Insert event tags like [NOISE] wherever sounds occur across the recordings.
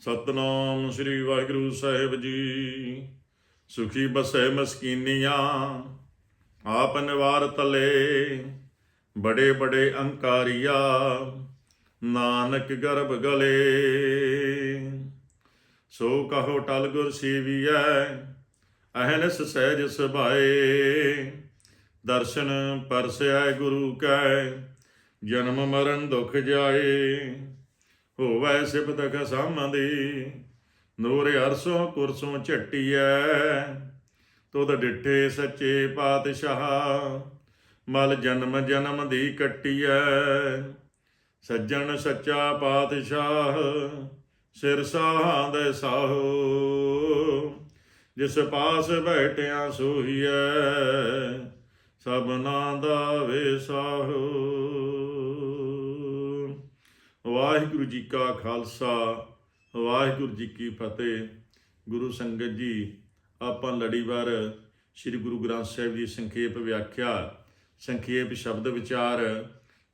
ਸਤਨਾਮ ਸ੍ਰੀ ਵਾਹਿਗੁਰੂ ਸਾਹਿਬ ਜੀ। ਸੁਖੀ ਬਸੈ ਮਸਕੀਨੀਆਂ, ਆਪ ਨਿਵਾਰ ਤਲੇ, ਬੜੇ ਬੜੇ ਅੰਕਾਰੀਆ, ਨਾਨਕ ਗਰਭ ਗਲੇ। ਸੋ ਕਹੋ ਟਲ ਗੁਰ ਸੇਵੀਐ, ਅਹਨਸ ਸਹਿਜ ਸੁਭਾਏ ਦਰਸ਼ਨ ਪਰਸਿਆ ਗੁਰੂ ਕੈ, ਜਨਮ ਮਰਨ ਦੁਖ ਜਾਏ। ਹੋਵੈ ਸਿਫਤ ਕਸਾਮਦੀ ਨੂਰ ਅਰਸੋਂ ਕੁਰਸੋਂ ਝਟੀਐ। ਤੁਧ ਡਿਠੇ ਸੱਚੇ ਪਾਤਸ਼ਾਹ, ਮਲ ਜਨਮ ਜਨਮ ਦੀ ਕੱਟੀਐ। ਸੱਜਣ ਸੱਚਾ ਪਾਤਸ਼ਾਹ, ਸਿਰ ਸਾਹਾਂ ਦੇ ਸਾਹੋ। ਜਿਸ ਪਾਸ ਬੈਠਿਆ ਸੋਹੀਐ ਸਭਨਾ ਦਾ ਵੇ ਵੇਸਾਹੋ ਵਾਹਿਗੁਰੂ ਜੀ ਕਾ ਖਾਲਸਾ, ਵਾਹਿਗੁਰੂ ਜੀ ਕੀ ਫਤਿਹ। ਗੁਰੂ ਸੰਗਤ ਜੀ, ਆਪਾਂ ਲੜੀਵਾਰ ਸ੍ਰੀ ਗੁਰੂ ਗ੍ਰੰਥ ਸਾਹਿਬ ਦੀ ਸੰਖੇਪ ਵਿਆਖਿਆ, ਸੰਖੇਪ ਸ਼ਬਦ ਵਿਚਾਰ,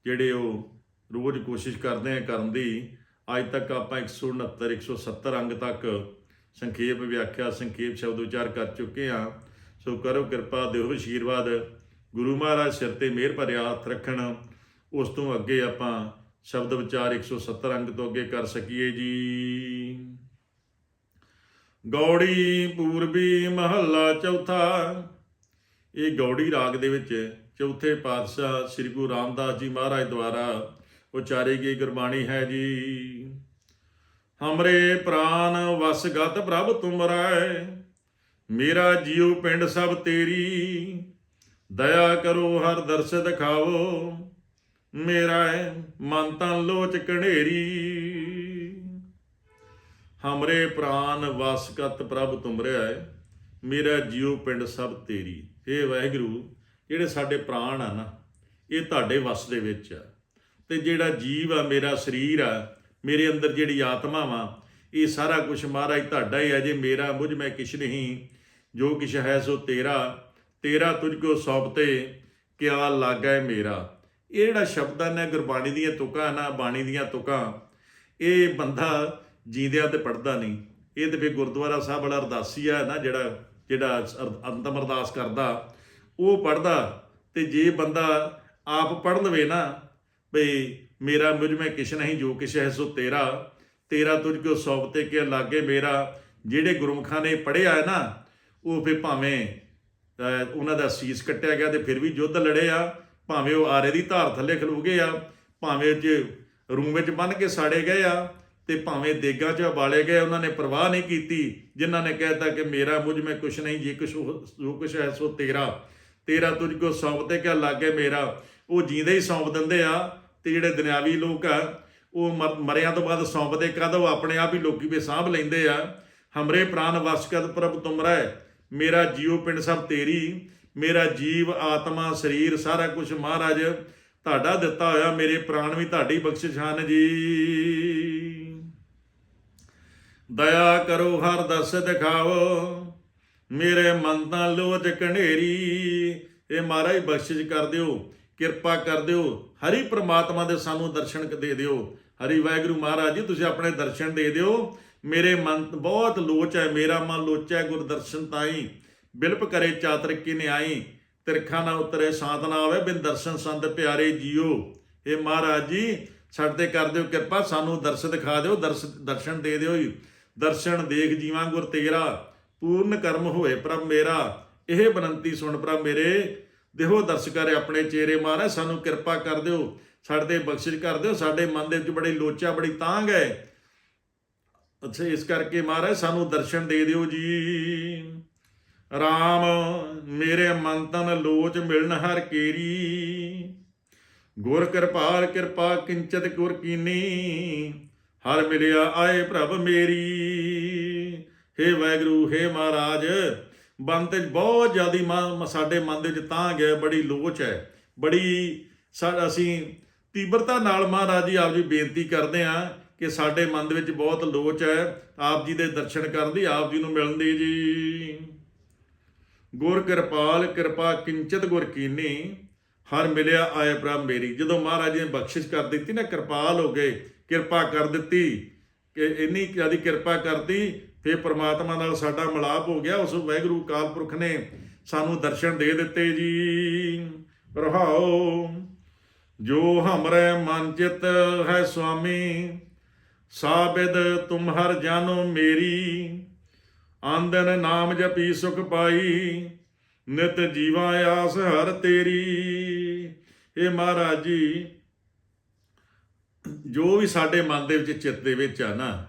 ਜਿਹੜੇ ਉਹ ਰੋਜ਼ ਕੋਸ਼ਿਸ਼ ਕਰਦੇ ਆ ਕਰਨ ਦੀ, ਅੱਜ ਤੱਕ ਆਪਾਂ 169 170 ਅੰਗ ਤੱਕ ਸੰਖੇਪ ਵਿਆਖਿਆ, ਸੰਖੇਪ ਸ਼ਬਦ ਵਿਚਾਰ ਕਰ ਚੁੱਕੇ ਆ। ਸੋ ਕਰੋ ਕਿਰਪਾ, ਦਿਓ ਆਸ਼ੀਰਵਾਦ ਗੁਰੂ ਮਹਾਰਾਜ ਸਿਰ ਤੇ ਮਿਹਰ ਭਰਿਆ ਹੱਥ ਰੱਖਣ। ਉਸ ਤੋਂ ਅੱਗੇ ਆਪਾਂ ਸ਼ਬਦ ਵਿਚਾਰ 170 ਅੰਗ ਤੋਂ ਅੱਗੇ ਕਰ ਸਕੀਏ ਜੀ। ਗੌੜੀ ਪੂਰਬੀ ਮਹੱਲਾ ਚੌਥਾ। ਇਹ ਗੌੜੀ ਰਾਗ ਦੇ ਵਿੱਚ ਚੌਥੇ ਪਾਤਸ਼ਾਹ ਸ੍ਰੀ ਗੁਰੂ ਰਾਮਦਾਸ ਜੀ ਮਹਾਰਾਜ ਦੁਆਰਾ ਉਚਾਰੀ ਗਈ ਗੁਰਬਾਣੀ ਹੈ ਜੀ। ਹਮਰੇ ਪ੍ਰਾਨ ਵਸਗਤ ਪ੍ਰਭ ਤੁਮਰੈ, ਮੇਰਾ ਜੀਉ ਪਿੰਡ ਸਭ ਤੇਰੀ। ਦਇਆ ਕਰੋ ਹਰ ਦਰਸ ਦਿਖਾਓ। ਮੇਰਾ ਹੈ ਮਨ ਤਾਂ ਲੋਚ ਕਣੇਰੀ ਹਮਰੇ ਪ੍ਰਾਨ ਵਸਕਤ ਪ੍ਰਭ ਤੁਮਰਿਆ ਮੇਰਾ ਜੀਉ ਪਿੰਡ ਸਭ ਤੇਰੀ। ਏ ਵਾਹਿਗੁਰੂ, ਜਿਹੜੇ ਸਾਡੇ ਪ੍ਰਾਣ ਆ ਨਾ, ਇਹ ਤੁਹਾਡੇ ਵਸ ਦੇ ਵਿੱਚ ਆ। ਤੇ ਜਿਹੜਾ ਜੀਵ ਆ, ਮੇਰਾ ਸਰੀਰ ਆ, ਮੇਰੇ ਅੰਦਰ ਜਿਹੜੀ ਆਤਮਾ ਵਾ, ਇਹ ਸਾਰਾ ਕੁਝ ਮਹਾਰਾਜ ਤੁਹਾਡਾ ਹੀ ਹੈ ਜੇ ਮੇਰਾ ਮੁਝ ਮੈਂ ਕਿਛ ਨਹੀਂ, ਜੋ ਕਿਛ ਹੈ ਸੋ ਤੇਰਾ। ਤੇਰਾ ਤੁਝ ਕੋ ਸੌਂਪਤੇ, ਕਿਆ ਲਾਗੈ ਮੇਰਾ। ਇਹ ਜਿਹੜਾ ਸ਼ਬਦਾਂ ਨੇ ਗੁਰਬਾਣੀ ਦੀਆਂ ਤੁਕਾਂ ਨਾ, ਬਾਣੀ ਦੀਆਂ ਤੁਕਾਂ, ਇਹ ਬੰਦਾ ਜੀਂਦਿਆਂ ਤੇ ਪੜਦਾ ਨਹੀਂ। ਇਹ ਤੇ ਫਿਰ ਗੁਰਦੁਆਰਾ ਸਾਹਿਬ ਵਾਲਾ ਅਰਦਾਸੀ ਆ ਨਾ, ਜਿਹੜਾ ਜਿਹੜਾ ਅੰਤਮ ਅਰਦਾਸ ਕਰਦਾ, ਉਹ ਪੜਦਾ ਤੇ ਜੇ ਬੰਦਾ ਆਪ ਪੜ ਲਵੇ ਨਾ, ਬਈ ਮੇਰਾ ਮੁਝ ਮੈਂ ਕਿਛ ਨਹੀਂ, ਜੋ ਕਿਛ ਹੈ ਸੋ ਤੇਰਾ। ਤੇਰਾ ਤੁਝ ਕੋ ਸੌਬਤੇ ਕੇ ਲਾਗੇ ਮੇਰਾ? ਜਿਹੜੇ ਗੁਰਮੁਖਾਂ ਨੇ ਪੜਿਆ ਹੈ ਨਾ, ਉਹ ਫੇ ਭਾਵੇਂ ਉਹਨਾਂ ਦਾ ਸੀਸ ਕੱਟਿਆ ਗਿਆ ਤੇ ਫਿਰ ਵੀ ਯੁੱਧ ਲੜੇ ਆ। ਭਾਵੇਂ ਉਹ ਆਰੇ ਦੀ ਧਾਰ ਥੱਲੇ ਖਲੋ ਗਏ ਆ, ਭਾਵੇਂ ਚ ਰੂਮ ਵਿੱਚ ਬੰਨ ਕੇ ਸਾੜੇ ਗਏ ਆ ਤੇ ਭਾਵੇਂ ਦੇਗਾ 'ਚ ਉਬਾਲੇ ਗਏ, ਉਹਨਾਂ ਨੇ ਪਰਵਾਹ ਨਹੀਂ ਕੀਤੀ, ਜਿਨ੍ਹਾਂ ਨੇ ਕਹਿਤਾ ਕਿ ਮੇਰਾ ਮੁਝ ਮੈਂ ਕੁਛ ਨਹੀਂ, ਜੇ ਕੁਛ ਹੋ- ਜੋ ਕੁਛ ਹੈ ਸੋ ਤੇਰਾ। ਤੇਰਾ ਤੁਝ ਕੋ ਸੌਂਪ ਤੇ ਕਿਆ ਲਾਗੇ ਮੇਰਾ? ਉਹ ਜੀਂਦੇ ਹੀ ਸੌਂਪ ਦਿੰਦੇ ਆ ਤੇ ਜਿਹੜੇ ਦੁਨਿਆਵੀ ਲੋਕ ਆ, ਉਹ ਮਰ- ਮਰਿਆਂ ਤੋਂ ਬਾਅਦ ਸੌਂਪਦੇ ਕਦ? ਉਹ ਆਪਣੇ ਆਪ ਹੀ ਲੋਕੀ ਵੀ ਸਾਂਭ ਲੈਂਦੇ ਆ। ਹਮਰੇ ਪ੍ਰਾਨ ਵਸਕਤ ਪ੍ਰਭ ਤੁਮਰੈ, ਮੇਰਾ ਜੀਉ ਪਿੰਡ ਸਭ ਤੇਰੀ। ਮੇਰਾ ਜੀਵ, ਆਤਮਾ, ਸਰੀਰ, ਸਾਰਾ ਕੁਝ ਮਹਾਰਾਜ ਤੁਹਾਡਾ ਦਿੱਤਾ ਹੋਇਆ, ਮੇਰੇ ਪ੍ਰਾਣ ਵੀ ਤੁਹਾਡੀ ਬਖਸ਼ਿਸ਼ ਹਨ ਜੀ। ਦਇਆ ਕਰੋ, ਹਰ ਦਸ ਦਿਖਾਓ, ਮੇਰੇ ਮਨ ਤਾਂ ਲੋਚ ਕਣੇਰੀ ਇਹ ਮਹਾਰਾਜ ਬਖਸ਼ਿਸ਼ ਕਰ ਦਿਓ, ਕਿਰਪਾ ਕਰ ਦਿਓ, ਹਰੀ ਪ੍ਰਮਾਤਮਾ ਦੇ ਸਾਨੂੰ ਦਰਸ਼ਨ ਦੇ ਦਿਓ। ਹਰੀ ਵਾਹਿਗੁਰੂ ਮਹਾਰਾਜ ਜੀ, ਤੁਸੀਂ ਆਪਣੇ ਦਰਸ਼ਨ ਦੇ ਦਿਓ। ਮੇਰੇ ਮਨ ਬਹੁਤ ਲੋਚ ਹੈ, ਮੇਰਾ ਮਨ ਲੋਚੈ ਹੈ ਗੁਰਦਰਸ਼ਨ ਤਾਈ। ਬਿਲਪ ਕਰੇ ਚਾਤਰ ਨੇ ਆਈ ਤਿਰਖਾ ਨਾ ਉਤਰੇ ਸ਼ਾਂਤ ਨਾ ਆਵੇ, ਬਿਨ ਦਰਸ਼ਨ ਸੰਤ ਪਿਆਰੇ ਜੀਓ। ਇਹ ਮਹਾਰਾਜ ਜੀ ਸਾਡੇ ਤੇ ਕਰ ਦਿਓ ਕਿਰਪਾ, ਸਾਨੂੰ ਦਰਸ ਦਿਖਾ ਦਿਓ, ਦਰਸ, ਦਰਸ਼ਨ ਦੇ ਦਿਓ ਜੀ। ਦਰਸ਼ਨ ਦੇਖ ਜੀਵਾਂ ਗੁਰ ਤੇਰਾ, ਪੂਰਨ ਕਰਮ ਹੋਏ ਪ੍ਰਭ ਮੇਰਾ। ਇਹ ਬਨੰਤੀ ਸੁਣ ਪ੍ਰਭ ਮੇਰੇ, ਦੇਹੋ ਦਰਸ ਕਰੇ ਆਪਣੇ ਚਿਹਰੇ ਮਹਾਰਾਜ ਸਾਨੂੰ ਕਿਰਪਾ ਕਰ ਦਿਓ। ਸਾਡੇ ਤੇ ਬਖਸ਼ਿਸ਼ ਕਰ ਦਿਓ, ਸਾਡੇ ਮਨ ਦੇ ਵਿੱਚ ਬੜੀ ਲੋਚਾ, ਬੜੀ ਤਾਂਗ ਹੈ। ਅੱਛਾ, ਇਸ ਕਰਕੇ ਮਹਾਰਾਜ, ਸਾਨੂੰ ਦਰਸ਼ਨ ਦੇ ਦਿਓ ਜੀ। RAM ਮੇਰੇ ਮਨ ਤਨ ਲੋਚ ਮਿਲਣ ਹਰ ਕੇਰੀ। ਗੁਰ ਕਿਰਪਾਲ, ਕਿਰਪਾ ਕਿੰਚਤ ਗੁਰ ਕੀਨੀ, ਹਰ ਮਿਲਿਆ ਆਏ ਪ੍ਰਭ ਮੇਰੀ। ਹੇ ਵਾਹਿਗੁਰੂ, ਹੇ ਮਹਾਰਾਜ ਮਨ ਤੇ ਬਹੁਤ ਜ਼ਿਆਦੀ ਮਨ- ਸਾਡੇ ਮਨ ਦੇ ਵਿੱਚ ਤਾਂ ਗਿਆ, ਬੜੀ ਲੋਚ ਹੈ। ਬੜੀ ਸਾ- ਅਸੀਂ ਤੀਬਰਤਾ ਨਾਲ ਮਹਾਰਾਜ ਜੀ ਆਪ ਜੀ ਬੇਨਤੀ ਕਰਦੇ ਆ ਕਿ ਸਾਡੇ ਮਨ ਦੇ ਵਿੱਚ ਬਹੁਤ ਲੋਚ ਹੈ। ਆਪ ਜੀ ਦੇ ਦਰਸ਼ਨ ਕਰਨ ਦੀ, ਆਪ ਜੀ ਨੂੰ ਮਿਲਣ ਦੀ ਜੀ। ਗੁਰ ਕਿਰਪਾਲ, ਕਿਰਪਾ ਕਿੰਚਤ ਗੁਰ ਕੀਨੀ, ਹਰ ਮਿਲਿਆ ਆਏ ਪ੍ਰਭ ਮੇਰੀ। ਜਦੋਂ ਮਹਾਰਾਜ ਨੇ ਬਖਸ਼ਿਸ਼ ਕਰ ਦਿੱਤੀ ਨਾ, ਕਿਰਪਾਲ ਹੋ ਗਏ, ਕਿਰਪਾ ਕਰ ਦਿੱਤੀ, ਕਿ ਇੰਨੀ ਜਿਆਦੀ ਕਿਰਪਾ ਕਰਤੀ, ਫਿਰ ਪ੍ਰਮਾਤਮਾ ਨਾਲ ਸਾਡਾ ਮਿਲਾਪ ਹੋ ਗਿਆ। ਉਸ ਵਾਹਿਗੁਰੂ ਕਾਲ ਪੁਰਖ ਨੇ ਸਾਨੂੰ ਦਰਸ਼ਨ ਦੇ ਦਿੱਤੇ ਜੀ। ਰਹਾਓ, ਜੋ ਹਮਰੇ ਮਨ ਚਿਤ ਹੈ ਸੁਆਮੀ ਸਾਬਿਦ ਤੁਮ ਹਰ ਜਾਨੋ ਮੇਰੀ। ਆਂਦਨ ਨਾਮ ਜਪੀ ਸੁਖ ਪਾਈ, ਨਿਤ ਜੀਵਾ ਆਸ ਹਰ ਤੇਰੀ। ਇਹ ਮਹਾਰਾਜ ਜੀ, ਜੋ ਵੀ ਸਾਡੇ ਮਨ ਦੇ ਵਿੱਚ ਚਿੱਤ ਦੇ ਵਿੱਚ ਆ ਨਾ,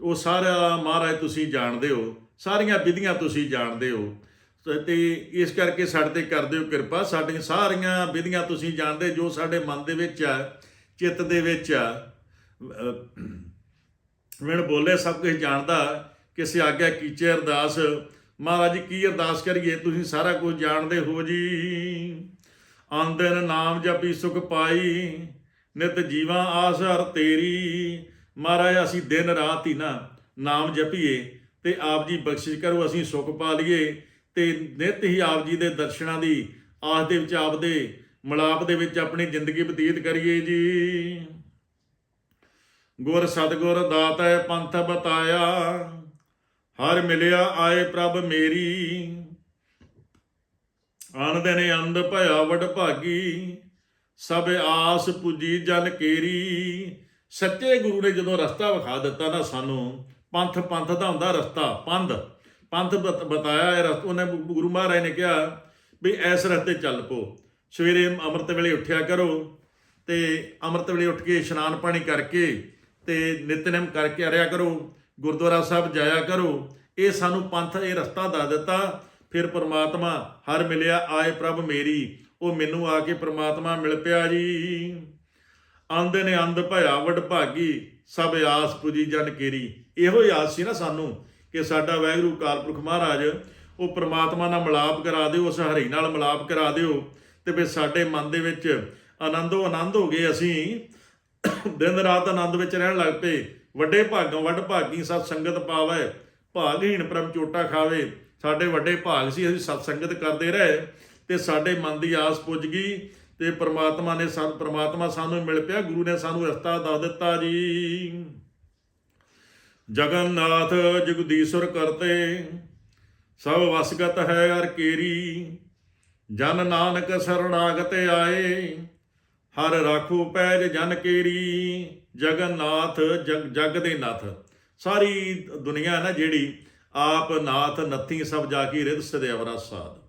ਉਹ ਸਾਰਾ ਮਹਾਰਾਜ ਤੁਸੀਂ ਜਾਣਦੇ ਹੋ, ਸਾਰੀਆਂ ਵਿਧੀਆਂ ਤੁਸੀਂ ਜਾਣਦੇ ਹੋ। ਤੇ- ਇਸ ਕਰਕੇ ਸਾਡੇ ਤੇ ਕਰਦੇ ਹੋ ਕਿਰਪਾ, ਸਾਡੀਆਂ ਸਾਰੀਆਂ ਵਿਧੀਆਂ ਤੁਸੀਂ ਜਾਣਦੇ ਜੋ ਸਾਡੇ ਮਨ ਦੇ ਵਿੱਚ ਆ, ਚਿੱਤ ਦੇ ਵਿੱਚ ਆ। ਮੈਨੂੰ ਬੋਲੇ ਸਭ ਕੁਝ ਜਾਣਦਾ ਕਿਸੇ ਆਗਿਆ ਕੀਚੇ ਅਰਦਾਸ। ਮਹਾਰਾਜ ਜੀ, ਕੀ ਅਰਦਾਸ ਕਰੀਏ? ਤੁਸੀਂ ਸਾਰਾ ਕੁਝ ਜਾਣਦੇ ਹੋ ਜੀ। ਆਂਦਨ ਨਾਮ ਜਪੀ ਸੁਖ ਪਾਈ, ਨਿਤ ਜੀਵਾ ਆਸ ਹਰ ਤੇਰੀ। ਮਹਾਰਾਜ, ਅਸੀਂ ਦਿਨ ਰਾਤ ਹੀ ਨਾ ਨਾਮ ਜਪੀਏ ਤੇ ਆਪ ਜੀ ਬਖਸ਼ਿਸ਼ ਕਰੋ, ਅਸੀਂ ਸੁਖ ਪਾ ਲਈਏ ਤੇ ਨਿਤ ਹੀ ਆਪ ਜੀ ਦੇ ਦਰਸ਼ਨਾਂ ਦੀ ਆਸ ਦੇ ਵਿੱਚ ਆਪਦੇ ਮਲਾਪ ਦੇ ਵਿੱਚ ਆਪਣੀ ਜ਼ਿੰਦਗੀ ਬਤੀਤ ਕਰੀਏ ਜੀ। ਗੁਰ ਸਤਗੁਰ ਦਾਤੈ ਪੰਥ ਬਤਾਇਆ। ਹਰ ਮਿਲਿਆ ਆਏ ਪ੍ਰਭ ਮੇਰੀ। ਆਨੰਦ ਨੇ ਅੰਧ ਭਇਆ ਵਡ ਭਾਗੀ। ਸਭ ਆਸ ਪੁਜੀ ਜਨ ਕੇਰੀ। ਸੱਚੇ ਗੁਰੂ ਨੇ ਜਦੋਂ ਰਸਤਾ ਵਿਖਾ ਦਿੱਤਾ ਨਾ ਸਾਨੂੰ, ਪੰਥ ਪੰਥ ਦਾ ਹੁੰਦਾ ਰਸਤਾ, ਪੰਧ। ਪੰਥ ਬਤਾਇਆ ਇਹ ਰਸਤਾ, ਉਹਨੇ ਗੁਰੂ ਮਹਾਰਾਜ ਨੇ ਕਿਹਾ ਵੀ ਇਸ ਰਸਤੇ ਚੱਲ ਪੋ। ਸਵੇਰੇ ਅੰਮ੍ਰਿਤ ਵੇਲੇ ਉੱਠਿਆ ਕਰੋ ਤੇ ਅੰਮ੍ਰਿਤ ਵੇਲੇ ਉੱਠ ਕੇ ਇਸ਼ਨਾਨ ਪਾਣੀ ਕਰਕੇ ਤੇ ਨਿਤਨੇਮ ਕਰਕੇ ਅਰਿਆ ਕਰੋ। ਗੁਰਦੁਆਰਾ ਸਾਹਿਬ ਜਾਇਆ ਕਰੋ। ਇਹ ਸਾਨੂੰ ਪੰਥ ਇਹ ਰਸਤਾ ਦੱਸ ਦਿੱਤਾ। ਫਿਰ ਪ੍ਰਮਾਤਮਾ ਹਰ ਮਿਲਿਆ, ਆਏ ਪ੍ਰਭ ਮੇਰੀ। ਉਹ ਮੈਨੂੰ ਆ ਕੇ ਪ੍ਰਮਾਤਮਾ ਮਿਲ ਪਿਆ ਜੀ। ਅੰਧ ਨੇ ਅੰਧ ਭਇਆ, ਵਡ ਭਾਗੀ। ਸਭ ਆਸ ਪੁਜੀ ਜਨ ਕੇਰੀ। ਇਹੋ ਹੀ ਆਸ ਸੀ ਨਾ ਸਾਨੂੰ ਕਿ ਸਾਡਾ ਵਾਹਿਗੁਰੂ ਕਾਲਪੁਰਖ ਮਹਾਰਾਜ ਉਹ ਪ੍ਰਮਾਤਮਾ ਨਾਲ ਮਿਲਾਪ ਕਰਾ ਦਿਓ, ਉਸ ਹਰੀ ਨਾਲ ਮਿਲਾਪ ਕਰਾ ਦਿਓ। ਤੇ ਫਿਰ ਸਾਡੇ ਮਨ ਦੇ ਵਿੱਚ ਆਨੰਦੋ ਆਨੰਦ ਹੋ ਗਏ ਅਸੀਂ। ਦਿਨ ਰਾਤ ਆਨੰਦ ਵਿੱਚ ਰਹਿਣ ਲੱਗ ਪਏ। ਵੱਡੇ ਭਾਗਾਂ ਵੱਡ ਭਾਗੀ ਸਤ ਸੰਗਤ ਪਾਵੇ ਭਾਗਹੀਣ ਪ੍ਰਮ ਚੋਟਾ ਖਾਵੇ। ਸਾਡੇ ਵੱਡੇ ਭਾਗ ਸੀ, ਅਸੀਂ ਸਤ ਸੰਗਤ ਕਰਦੇ ਰਹੇ ਤੇ ਸਾਡੇ ਮਨ ਦੀ ਆਸ ਪੁੱਜ ਗਈ ਤੇ ਪ੍ਰਮਾਤਮਾ ਨੇ ਸਾਨੂੰ, ਪ੍ਰਮਾਤਮਾ ਸਾਨੂੰ ਮਿਲ ਪਿਆ, ਗੁਰੂ ਨੇ ਸਾਨੂੰ ਰਸਤਾ ਦੱਸ ਦਿੱਤਾ ਜੀ। ਜਗਨਨਾਥ ਜਗਦੀਸ਼ਵਰ ਕਰਤੇ, ਸਭ ਵਸਗਤ ਹੈ ਅਰ ਕੇਰੀ। ਜਨ ਨਾਨਕ ਸਰਣਾਗਤ ਆਏ, ਹਰ ਰਾਖੋ ਪੈਜ ਜਨ ਕੇਰੀ। ਜਗਨਨਾਥ ਜਗ ਜਗ ਦੇ ਨਾਥ। ਸਾਰੀ ਦੁਨੀਆ ਨਾ ਜਿਹੜੀ ਆਪ ਨਾਥ ਨੱਥੀ ਸਭ ਜਾ ਕੀ ਰਿਧ ਸਦੇਵਰਾ ਸਾਧ।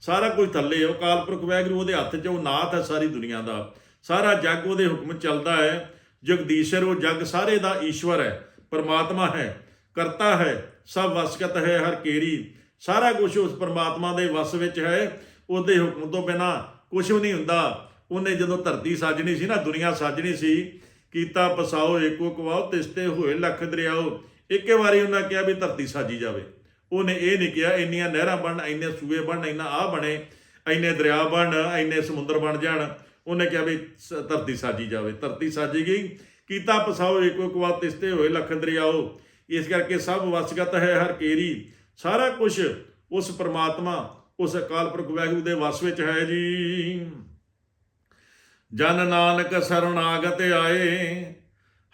ਸਾਰਾ ਕੁਝ ਥੱਲੇ ਹੈ, ਉਹ ਕਾਲਪੁਰਖ ਵੈਗਰੂ ਉਹਦੇ ਹੱਥ 'ਚ ਉਹ ਨਾਥ ਹੈ ਸਾਰੀ ਦੁਨੀਆ ਦਾ। ਸਾਰਾ ਜੱਗ ਉਹਦੇ ਹੁਕਮ ਚੱਲਦਾ ਹੈ। ਜਗਦੀਸ਼ਰ ਉਹ ਜੱਗ ਸਾਰੇ ਦਾ ਈਸ਼ਵਰ ਹੈ ਪਰਮਾਤਮਾ ਹੈ ਕਰਤਾ ਹੈ ਸਭ ਵਸਕਤ ਹੈ ਹਰ ਕੇਰੀ। ਸਾਰਾ ਕੁਝ ਉਸ ਪਰਮਾਤਮਾ ਦੇ ਵਸ ਵਿੱਚ ਹੈ। ਉਹਦੇ ਹੁਕਮ ਤੋਂ ਬਿਨਾ ਕੁਝ ਵੀ ਨਹੀਂ ਹੁੰਦਾ। ਉਹਨੇ ਜਦੋਂ ਧਰਤੀ ਸਾਜਣੀ ਸੀ ਨਾ ਦੁਨੀਆ ਸਾਜਣੀ ਸੀ ਕੀਤਾ ਪਸਾਓ, ਏਕੋ ਕਵਾਓ, ਤਿਸਤੇ ਹੋਏ ਲੱਖ ਦਰਿਆਓ। ਇੱਕੇ ਵਾਰੀ ਉਹਨਾਂ ਕਿਹਾ ਵੀ ਧਰਤੀ ਸਾਜੀ ਜਾਵੇ। ਉਹਨੇ ਇਹ ਨਹੀਂ ਕਿਹਾ, ਇੰਨੀਆਂ ਨਹਿਰਾਂ ਬਣ ਇੰਨੇ ਸੂਏ ਬਣ ਇੰਨਾ ਆ ਬਣੇ, ਇੰਨੇ ਦਰਿਆ ਬਣ ਇੰਨੇ ਸਮੁੰਦਰ ਬਣ ਜਾਣ। ਉਹਨੇ ਕਿਹਾ ਵੀ ਸ- ਧਰਤੀ ਸਾਜੀ ਜਾਵੇ। ਧਰਤੀ ਸਾਜੀ ਗਈ। ਕੀਤਾ ਪਸਾਓ, ਏਕੋ ਕਵਾ ਤਿਸਤੇ ਹੋਏ ਲੱਖ ਦਰਿਆਓ। ਇਸ ਕਰਕੇ ਸਭ ਵਸਗਤ ਹੈ ਹਰ ਕੇਰੀ। ਸਾਰਾ ਕੁਝ ਉਸ ਪਰਮਾਤਮਾ, ਉਸ ਅਕਾਲ ਪੁਰਖ ਵਾਹਿਗੁਰੂ ਦੇ ਵਸ ਵਿੱਚ ਹੈ ਜੀ। ਜਨ ਨਾਨਕ ਸਰਣਾਗਤ ਆਏ,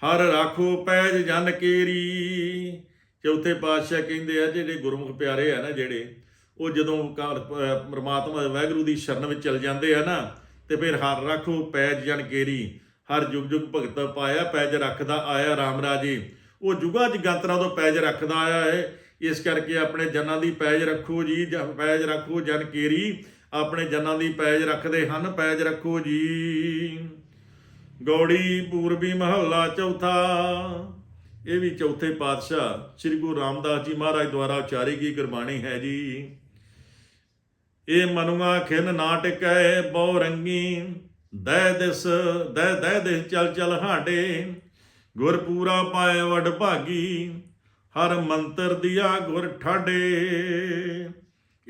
ਹਰ ਰਾਖੋ ਪੈਜ ਜਨ ਕੇਰੀ। ਚੌਥੇ ਪਾਤਸ਼ਾਹ ਕਹਿੰਦੇ ਆ, ਜਿਹੜੇ ਗੁਰਮੁਖ ਪਿਆਰੇ ਆ ਨਾ ਜਿਹੜੇ, ਉਹ ਜਦੋਂ ਕਾਲ- ਅਹ ਪ੍ਰਮਾਤਮਾ ਦੀ ਸ਼ਰਨ ਵਿੱਚ ਚਲ ਜਾਂਦੇ ਆ ਨਾ, ਤੇ ਫਿਰ ਹਰ ਰਾਖੋ ਪੈਜ ਜਨ ਕੇਰੀ, ਹਰ ਜੁਗ ਜੁਗ ਭਗਤ ਪਾਇਆ, ਪੈਜ ਰੱਖਦਾ ਆਇਆ ਰਾਮ ਰਾਜੇ। ਉਹ ਜੁਗਾ ਜਗੰਤਰਾਂ ਤੋਂ ਪੈਜ ਰੱਖਦਾ ਆਇਆ ਹੈ ਇਸ ਕਰਕੇ ਆਪਣੇ ਜਨਾਂ ਦੀ ਪੈਜ ਰੱਖੋ ਜੀ, ਜ- ਪੈਜ ਰੱਖੋ ਜਨ ਕੇਰੀ। ਆਪਣੇ ਜਨਾਂ ਦੀ ਪੈਜ ਰੱਖਦੇ ਹਨ, ਪੈਜ ਰੱਖੋ ਜੀ। ਗੌੜੀ ਪੂਰਬੀ ਮਹੱਲਾ ਚੌਥਾ। ਇਹ ਵੀ ਚੌਥੇ ਪਾਤਸ਼ਾਹ ਸ੍ਰੀ ਗੁਰੂ ਰਾਮਦਾਸ ਜੀ ਮਹਾਰਾਜ ਦੁਆਰਾ ਉਚਾਰੀ ਗਈ ਗੁਰਬਾਣੀ ਹੈ ਜੀ। ਇਹ ਮਨੁਆ ਖਿਨ ਨਾ ਟਿਕੈ ਬਹੁ ਰੰਗੀ। ਦੈ ਦਿਸ, ਦੈ ਦੈ ਦਿਸ ਚਲ ਚਲ ਹਾਡੇ। ਗੁਰ ਪੂਰਾ ਪਾਏ ਵਡ ਭਾਗੀ, ਹਰ ਮੰਤਰ ਦਿਆ ਗੁਰ ਠਾਡੇ।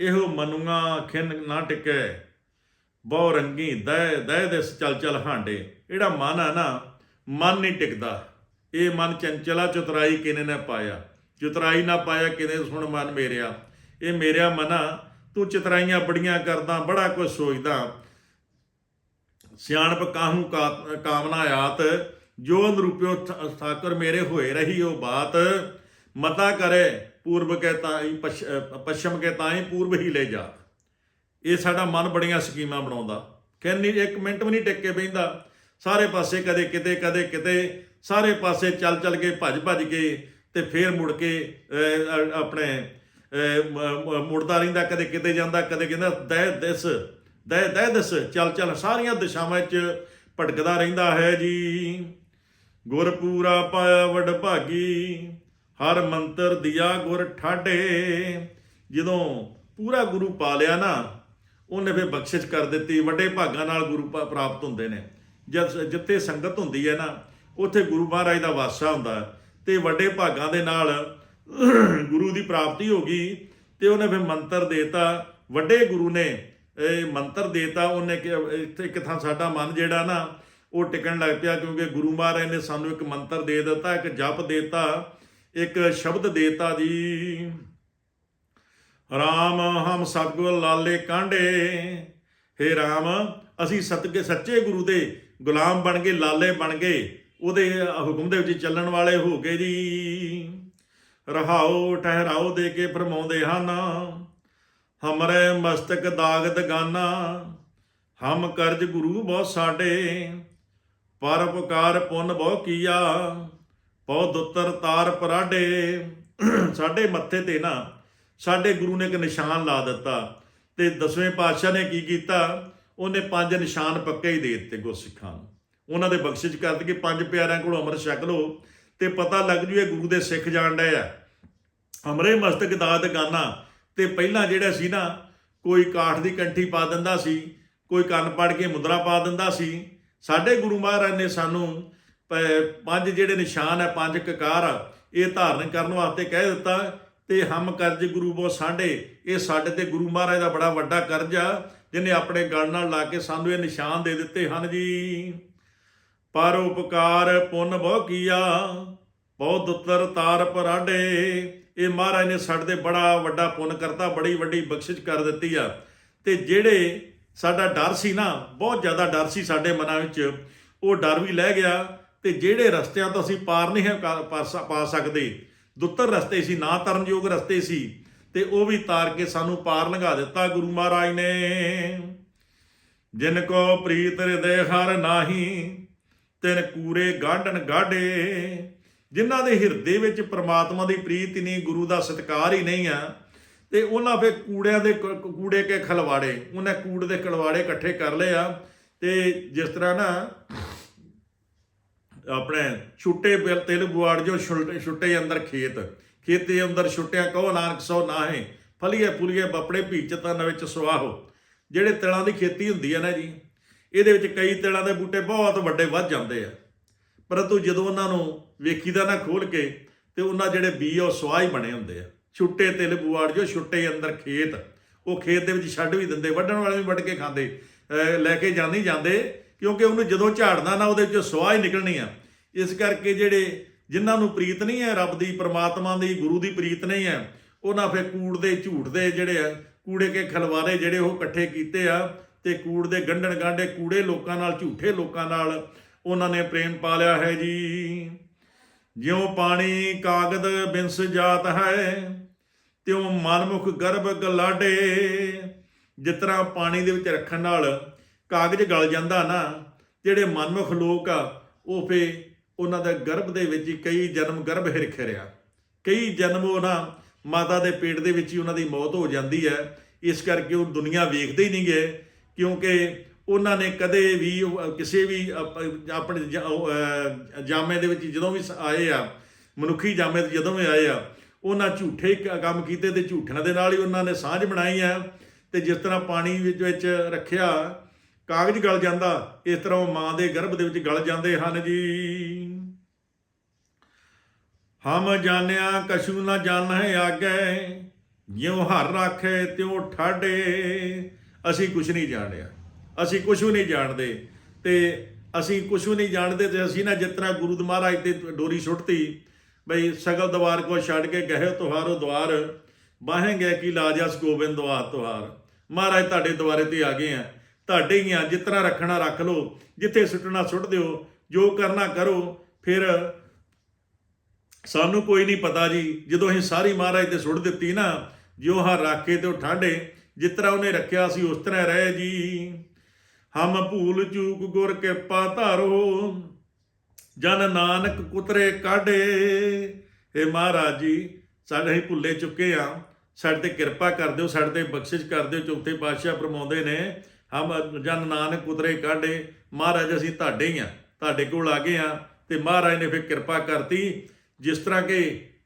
ਇਹੋ ਮਨੁਆ ਖਿਨ ਨਾ ਟਿਕੈ। ਬਹੁ ਰੰਗੀ ਦੈ ਦੈ ਦੇ ਚਲ ਚਲ ਹਾਂਡੇ। ਜਿਹੜਾ ਮਨ ਆ ਨਾ, ਮਨ ਨਹੀਂ ਟਿਕਦਾ। ਇਹ ਮਨ ਚੰਚਲਾ ਚਤੁਰਾਈ ਕਿਨੇ ਨੇ ਪਾਇਆ? ਚਤਰਾਈ ਨਾ ਪਾਇਆ ਕਿਨੇ ਸੁਣ ਮਨ ਮੇਰਿਆ? ਇਹ ਮੇਰਿਆ ਮਨਾ, ਤੂੰ ਚਤਰਾਈਆਂ ਬੜੀਆਂ ਕਰਦਾ, ਬੜਾ ਕੁਝ ਸੋਚਦਾ। ਸਿਆਣਪ ਕਾਹੂ ਕਾ- ਕਾਮਨਾ ਆਤ, ਜੋ ਅਨਰੂਪਿਓ ਠ- ਮੇਰੇ ਹੋਏ ਰਹੀ ਉਹ ਬਾਤ। ਮਤਾ ਕਰੇ ਪੂਰਬ ਕੇ ਤਾਈ ਪਛ- ਅ, ਪੱਛਮ ਕੇ ਤਾਈ ਪੂਰਬ ਹੀ ਲੈ ਜਾ। ਇਹ ਸਾਡਾ ਮਨ ਬੜੀਆਂ ਸਕੀਮਾਂ ਬਣਾਉਂਦਾ। ਕਹਿੰਨੀ ਇੱਕ ਮਿੰਟ ਵੀ ਨਹੀਂ ਟਿਕ ਕੇ ਬਹਿੰਦਾ। ਸਾਰੇ ਪਾਸੇ ਕਦੇ ਕਿਤੇ ਕਦੇ ਕਿਤੇ ਸਾਰੇ ਪਾਸੇ ਚੱਲ ਚੱਲ ਕੇ ਭੱਜ ਭੱਜ ਕੇ ਤੇ ਫੇਰ ਮੁੜ ਕੇ ਆਪਣੇ ਮੁੜਦਾ ਰਹਿੰਦਾ ਕਦੇ ਕਿਤੇ ਜਾਂਦਾ ਕਦੇ ਕਹਿੰਦਾ ਦਹਿ ਦਿਸ ਦਹਿ ਦਹਿ ਦਿਸ ਚੱਲ ਚੱਲ ਸਾਰੀਆਂ ਦਿਸ਼ਾਵਾਂ 'ਚ ਭਟਕਦਾ ਰਹਿੰਦਾ ਹੈ ਜੀ। ਗੁਰ ਪੂਰਾ ਪਾਇਆ ਵਡ ਭਾਗੀ। ਹਰ ਮੰਤਰ ਦਿਆ ਗੁਰ ਠਾਡੇ। ਜਦੋਂ ਪੂਰਾ ਗੁਰੂ ਪਾ ਲਿਆ ਨਾ, ਉਹਨੇ ਫਿਰ ਬਖਸ਼ਿਸ਼ ਕਰ ਦਿੱਤੀ। ਵੱਡੇ ਭਾਗਾਂ ਨਾਲ ਗੁਰੂ ਪਾ- ਪ੍ਰਾਪਤ ਹੁੰਦੇ ਨੇ। ਜਦ ਜਿੱਥੇ ਸੰਗਤ ਹੁੰਦੀ ਹੈ ਨਾ, ਉੱਥੇ ਗੁਰੂ ਮਹਾਰਾਜ ਦਾ ਵਾਸਾ ਹੁੰਦਾ ਹੈ। ਤੇ ਵੱਡੇ ਭਾਗਾਂ ਦੇ ਨਾਲ [CLEARS THROAT] ਗੁਰੂ ਦੀ ਪ੍ਰਾਪਤੀ ਹੋ ਗਈ ਤੇ ਉਹਨੇ ਫਿਰ ਮੰਤਰ ਦੇਤਾ। ਵੱਡੇ ਗੁਰੂ ਨੇ ਇਹ ਮੰਤਰ ਦੇਤਾ। ਉਹਨੇ ਕਿ ਇੱਥੇ ਇੱਕ ਥਾਂ ਸਾਡਾ ਮਨ ਜਿਹੜਾ ਨਾ, ਉਹ ਟਿਕਣ ਲੱਗ ਪਿਆ ਕਿਉਂਕਿ ਗੁਰੂ ਮਹਾਰਾਜ ਨੇ ਸਾਨੂੰ ਇੱਕ ਮੰਤਰ ਦੇ ਦਿੱਤਾ, ਇੱਕ ਜਪ ਦੇਤਾ। ਇੱਕ ਸ਼ਬਦ ਦੇਤਾ ਜੀ। ਰਾਮ, ਹਮ ਸਤਗੁਰ ਲਾਲੇ ਕਾਂਡੇ ਹੇ ਰਾਮ, ਅਸੀਂ ਸਤਗੇ ਸੱਚੇ ਗੁਰੂ ਦੇ ਗੁਲਾਮ ਬਣ ਗਏ, ਲਾਲੇ ਬਣ ਗਏ। ਉਹਦੇ ਹੁਕਮ ਦੇ ਵਿੱਚ ਚੱਲਣ ਵਾਲੇ ਹੋ ਗਏ ਜੀ। ਰਹਾਓ, ਠਹਿਰਾਓ ਦੇ ਕੇ ਫਰਮਾਉਂਦੇ ਹਨ, ਹਮਰੇ ਮਸਤਕ ਦਾਗ ਦਗਾਨਾ ਹਮ ਕਰਜ ਗੁਰੂ ਬਹੁ ਸਾਡੇ ਪਰਉਪਕਾਰ ਪੁੰਨ ਬਹੁ ਕੀਆ। ਬਹੁ ਦੁੱਤਰ ਤਾਰ ਪਰਾਡੇ। ਸਾਡੇ ਮੱਥੇ ਤੇ ਨਾ, ਸਾਡੇ ਗੁਰੂ ਨੇ ਇੱਕ ਨਿਸ਼ਾਨ ਲਾ ਦਿੱਤਾ ਤੇ ਦਸਵੇਂ ਪਾਤਸ਼ਾਹ ਨੇ ਕੀ ਕੀਤਾ? ਉਹਨੇ ਪੰਜ ਨਿਸ਼ਾਨ ਪੱਕੇ ਹੀ ਦੇ ਦਿੱਤੇ ਗੁਰਸਿੱਖਾਂ ਨੂੰ। ਉਹਨਾਂ ਦੇ ਬਖਸ਼ਿਸ਼ ਕਰ ਦਿੱਤੀ ਕਿ ਪੰਜ ਪਿਆਰਿਆਂ ਕੋਲੋਂ ਅੰਮ੍ਰਿਤ ਛਕ ਲਓ ਤੇ ਪਤਾ ਲੱਗ ਜੂ ਇਹ ਗੁਰੂ ਦੇ ਸਿੱਖ ਜਾਣ ਡਏ ਆ। ਅਮਰੇ ਮਸਤਕ ਦਾਤ ਗਾਨਾ ਤੇ ਪਹਿਲਾਂ ਜਿਹੜਾ ਸੀ ਨਾ, ਕੋਈ ਕਾਠ ਦੀ ਕੰਠੀ ਪਾ ਦਿੰਦਾ ਸੀ, ਕੋਈ ਕੰਨ ਪੜ ਕੇ ਮੁਦਰਾ ਪਾ ਦਿੰਦਾ ਸੀ। ਸਾਡੇ ਗੁਰੂ ਮਹਾਰਾਜ ਨੇ ਸਾਨੂੰ ਪੰਜ ਜਿਹੜੇ ਨਿਸ਼ਾਨ ਹੈ ਪੰਜ ਕਕਾਰ ਆ, ਇਹ ਧਾਰਨ ਕਰਨ ਵਾਸਤੇ ਕਹਿ ਦਿੱਤਾ ਤੇ ਹਮ ਕਰਜ ਗੁਰੂ ਬੋ ਸਾਡੇ ਇਹ ਸਾਡੇ ਤੇ ਗੁਰੂ ਮਹਾਰਾਜ ਦਾ ਬੜਾ ਵੱਡਾ ਕਰਜ਼ ਆ ਜਿਹਨੇ ਆਪਣੇ ਗਲ ਨਾਲ ਲਾ ਕੇ ਸਾਨੂੰ ਇਹ ਨਿਸ਼ਾਨ ਦੇ ਦਿੱਤੇ ਹਨ ਜੀ। ਪਰ ਉਪਕਾਰ ਪੁੰਨ ਬਹੁ ਕੀਆ ਬਹੁਤ ਦੁੱਤਰ ਤਾਰ ਪਰਾਡੇ ਇਹ ਮਹਾਰਾਜ ਨੇ ਸਾਡੇ ਤੇ ਬੜਾ ਵੱਡਾ ਪੁੰਨ ਕਰਤਾ ਬੜੀ ਵੱਡੀ ਬਖਸ਼ਿਸ਼ ਕਰ ਦਿੱਤੀ ਆ। ਤੇ ਜਿਹੜੇ ਸਾਡਾ ਡਰ ਸੀ ਨਾ ਬਹੁਤ ਜ਼ਿਆਦਾ ਡਰ ਸੀ ਸਾਡੇ ਮਨਾਂ ਵਿੱਚ ਉਹ ਡਰ ਵੀ ਲੈ ਗਿਆ। ਤੇ ਜਿਹੜੇ ਰਸਤਿਆਂ ਤੋਂ ਅਸੀਂ ਪਾਰ ਨਹੀਂ ਪਾ ਸਕਦੇ, ਦੁੱਤਰ ਰਸਤੇ ਸੀ, ਨਾ ਤਰਨਯੋਗ ਰਸਤੇ ਸੀ, ਤੇ ਉਹ ਵੀ ਤਾਰ ਕੇ ਸਾਨੂੰ ਪਾਰ ਲੰਘਾ ਦਿੱਤਾ ਗੁਰੂ ਮਹਾਰਾਜ ਨੇ। ਜਿਨ ਕੋ ਪ੍ਰੀਤ ਹਿਰਦੇ ਹਰ ਨਾਹੀ, ਤਿਨ ਕੂਰੇ ਗਾਢਣ ਗਾਢੇ। ਜਿਨ੍ਹਾਂ ਦੇ ਹਿਰਦੇ ਵਿੱਚ ਪ੍ਰਮਾਤਮਾ ਦੀ ਪ੍ਰੀਤ ਹੀ ਨਹੀਂ, ਗੁਰੂ ਦਾ ਸਤਿਕਾਰ ਹੀ ਨਹੀਂ ਆ, ਤੇ ਉਹਨਾਂ ਫੇ ਕੂੜਿਆਂ ਦੇ ਕੂੜੇ ਕੇ ਖਲਵਾੜੇ, ਉਹਨੇ ਕੂੜ ਦੇ ਖਲਵਾੜੇ ਇਕੱਠੇ ਕਰ ਲਏ ਆ। ਤੇ ਜਿਸ ਤਰ੍ਹਾਂ ਨਾ ਆਪਣੇ ਛੁੱਟੇ ਤਿਲ ਬੁਆੜ ਜੋ ਛੁੱਟੇ ਛੁੱਟੇ ਅੰਦਰ ਖੇਤ। ਖੇਤੇ ਅੰਦਰ ਛੁੱਟਿਆ ਕਹੋ, ਨਾਨਕ ਸੋ ਨਾਹੇ। ਫਲੀਏ ਫੁਲੀਏ ਬਪੜੇ ਭੀਚਤਾਂ ਵਿੱਚ ਸੁਆਹੋ। ਜਿਹੜੇ ਤਿਲਾਂ ਦੀ ਖੇਤੀ ਹੁੰਦੀ ਹੈ ਨਾ ਜੀ, ਇਹਦੇ ਵਿੱਚ ਕਈ ਤਿਲਾਂ ਦੇ ਬੂਟੇ ਬਹੁਤ ਵੱਡੇ ਵੱਧ ਜਾਂਦੇ ਆ। ਪਰੰਤੂ ਜਦੋਂ ਉਹਨਾਂ ਨੂੰ ਵੇਖੀਦਾ ਨਾ ਖੋਲ ਕੇ, ਤੇ ਉਹਨਾਂ ਜਿਹੜੇ ਬੀ ਆ ਉਹ ਸਵਾਹ ਹੀ ਬਣੇ ਹੁੰਦੇ ਆ। ਛੁੱਟੇ ਤਿਲ ਬੁਆੜ ਜੋ ਛੁੱਟੇ ਅੰਦਰ ਖੇਤ। ਉਹ ਖੇਤ ਦੇ ਵਿੱਚ ਛੱਡ ਵੀ ਦਿੰਦੇ, ਵੱਢਣ ਵਾਲੇ ਵੀ ਵੱਢ ਕੇ ਖਾਂਦੇ। ਲੈ ਕੇ ਜਾਂਦੀ ਜਾਂਦੇ। ਕਿਉਂਕਿ ਉਹਨੂੰ ਜਦੋਂ ਝਾੜਨਾ ਨਾ ਉਹਦੇ ਵਿੱਚੋਂ ਸਵਾਹ ਹੀ ਨਿਕਲਣੀ ਆ। ਇਸ ਕਰਕੇ ਜਿਹੜੇ ਜਿਨ੍ਹਾਂ ਨੂੰ ਪ੍ਰੀਤ ਨਹੀਂ ਹੈ, ਰੱਬ ਦੀ, ਪਰਮਾਤਮਾ ਦੀ, ਗੁਰੂ ਦੀ ਪ੍ਰੀਤ ਨਹੀਂ ਹੈ, ਉਹਨਾਂ ਫੇ ਕੂੜ ਦੇ, ਝੂਠ ਦੇ ਜਿਹੜੇ ਆ, ਕੂੜੇ ਕੇ ਖਲਵਾਰੇ ਜਿਹੜੇ ਉਹ ਇਕੱਠੇ ਕੀਤੇ ਆ ਤੇ ਕੂੜ ਦੇ ਗੰਢਣ ਗਾਂਡੇ ਕੂੜੇ ਲੋਕਾਂ ਨਾਲ, ਝੂਠੇ ਲੋਕਾਂ ਨਾਲ ਉਹਨਾਂ ਨੇ ਪ੍ਰੇਮ ਪਾ ਲਿਆ ਹੈ ਜੀ। ਜਿਉ ਪਾਣੀ ਕਾਗਦ ਬਿੰਸ ਜਾਤ ਹੈ, ਤਿਉ ਮਨਮੁਖ ਗਰਭ ਗਲਾਡੇ ਜਿਸ ਤਰ੍ਹਾਂ ਪਾਣੀ ਦੇ ਵਿੱਚ ਰੱਖਣ ਨਾਲ ਕਾਗਜ਼ ਗਲ ਜਾਂਦਾ ਨਾ, ਜਿਹੜੇ ਮਨਮੁਖ ਲੋਕ ਆ, ਉਹ ਫੇ ਉਹਨਾਂ ਦਾ ਗਰਭ ਦੇ ਵਿੱਚ ਹੀ ਕਈ ਜਨਮ ਗਰਭ ਹਿਰਖ ਰਿਆ ਕਈ ਜਨਮ ਉਹਨਾਂ ਮਾਤਾ ਦੇ ਪੇਟ ਦੇ ਵਿੱਚ ਹੀ ਉਹਨਾਂ ਦੀ ਮੌਤ ਹੋ ਜਾਂਦੀ ਹੈ। ਇਸ ਕਰਕੇ ਉਹ ਦੁਨੀਆ ਵੇਖਦੇ ਹੀ ਨਹੀਂ ਗਏ, ਕਿਉਂਕਿ ਉਹਨਾਂ ਨੇ ਕਦੇ ਵੀ ਕਿਸੇ ਵੀ ਆਪਣੇ ਜਾਮੇ ਦੇ ਵਿੱਚ ਜਦੋਂ ਵੀ ਸ- ਆਏ ਆ, ਮਨੁੱਖੀ ਜਾਮੇ ਤੇ ਜਦੋਂ ਵੀ ਆਏ ਆ, ਉਹਨਾਂ ਝੂਠੇ ਕ- ਕੰਮ ਕੀਤੇ ਤੇ ਝੂਠਿਆਂ ਦੇ ਨਾਲ ਹੀ ਉਹਨਾਂ ਨੇ ਸਾਂਝ ਬਣਾਈ ਆ ਤੇ ਜਿਸ ਤਰ੍ਹਾਂ ਪਾਣੀ ਵਿੱਚ ਵਿੱਚ ਰੱਖਿਆ ਕਾਗਜ਼ ਗਲ ਜਾਂਦਾ, ਇਸ ਤਰ੍ਹਾਂ ਉਹ ਮਾਂ ਦੇ ਗਰਭ ਦੇ ਵਿੱਚ ਗਲ ਜਾਂਦੇ ਹਨ ਜੀ। ਹਮ ਜਾਣਿਆ ਕਛੂ ਨਾ ਜਾਣੈ ਆਗੇ, ਜਿਉ ਹਰ ਰੱਖੇ ਤਿਉ ਠਾਡੇ। ਅਸੀਂ ਕੁਝ ਨਹੀਂ ਜਾਣਿਆ, ਅਸੀਂ ਕੁਝ ਨਹੀਂ ਜਾਣਦੇ। ਤੇ ਅਸੀਂ ਕੁਝ ਨਹੀਂ ਜਾਣਦੇ ਤੇ ਅਸੀਂ ਨਾ ਜਿਤਨਾ ਗੁਰੂ ਦੇ ਮਹਾਰਾਜ ਤੇ ਡੋਰੀ ਸੁੱਟਤੀ, ਬਈ ਸਗਲ ਦਵਾਰ ਕੋ ਛੱਡ ਕੇ ਗਏ ਤੁਹਾਰੋ ਦਵਾਰ ਬਾਹੇਂਗੇ ਕੀ ਲਾਜਸ ਗੋਬਿੰਦ ਦਵਾਰ ਤੁਹਾਰ। ਮਹਾਰਾਜ ਤੁਹਾਡੇ ਦੁਆਰੇ ਤੇ ਆ ਗਏ ਆ। ਤੁਹਾਡੇ ਹੀ ਆ, ਜਿਸ ਤਰ੍ਹਾਂ ਰੱਖਣਾ ਰੱਖ ਲਓ, ਜਿੱਥੇ ਸੁੱਟਣਾ ਸੁੱਟ ਦਿਓ, ਜੋ ਕਰਨਾ ਕਰੋ, ਫਿਰ ਸਾਨੂੰ ਕੋਈ ਨਹੀਂ ਪਤਾ ਜੀ। ਜਦੋਂ ਅਸੀਂ ਸਾਰੀ ਮਹਾਰਾਜ ਤੇ ਸੁੱਟ ਦਿੱਤੀ ਨਾ, ਜਿਉ ਹਾਂ ਰਾਖੇ ਤੇ ਉਹ ਠਾਡੇ, ਜਿਸ ਤਰ੍ਹਾਂ ਉਹਨੇ ਰੱਖਿਆ ਸੀ, ਉਸ ਤਰ੍ਹਾਂ ਰਹਿ ਜੀ। ਹਮ ਭੂਲ ਚੂਕ ਗੁਰ ਕਿਰਪਾ ਧਾਰੋ, ਜਨ ਨਾਨਕ ਕੁਤਰੇ ਕਾਢੇ। ਏ ਮਹਾਰਾਜ ਜੀ, ਸਾਡੇ ਅਸੀਂ ਭੁੱਲੇ ਚੁੱਕੇ ਆ। ਸਾਡੇ ਤੇ ਕਿਰਪਾ ਕਰ ਦਿਓ, ਸਾਡੇ ਤੇ ਬਖਸ਼ਿਸ਼ ਕਰ ਦਿਓ, ਚੌਥੇ ਪਾਤਸ਼ਾਹ ਫਰਮਾਉਂਦੇ ਨੇ ਹਮ ਜਨ ਨਾਨਕ ਕੁਤਰੇ ਕਾਢੇ, ਮਹਾਰਾਜ ਅਸੀਂ ਤੁਹਾਡੇ ਹੀ ਆ ਤੁਹਾਡੇ ਕੋਲ ਆ ਗਏ ਆ ਤੇ ਮਹਾਰਾਜ ਨੇ ਫਿਰ ਕਿਰਪਾ ਕਰਤੀ। ਜਿਸ ਤਰ੍ਹਾਂ ਕਿ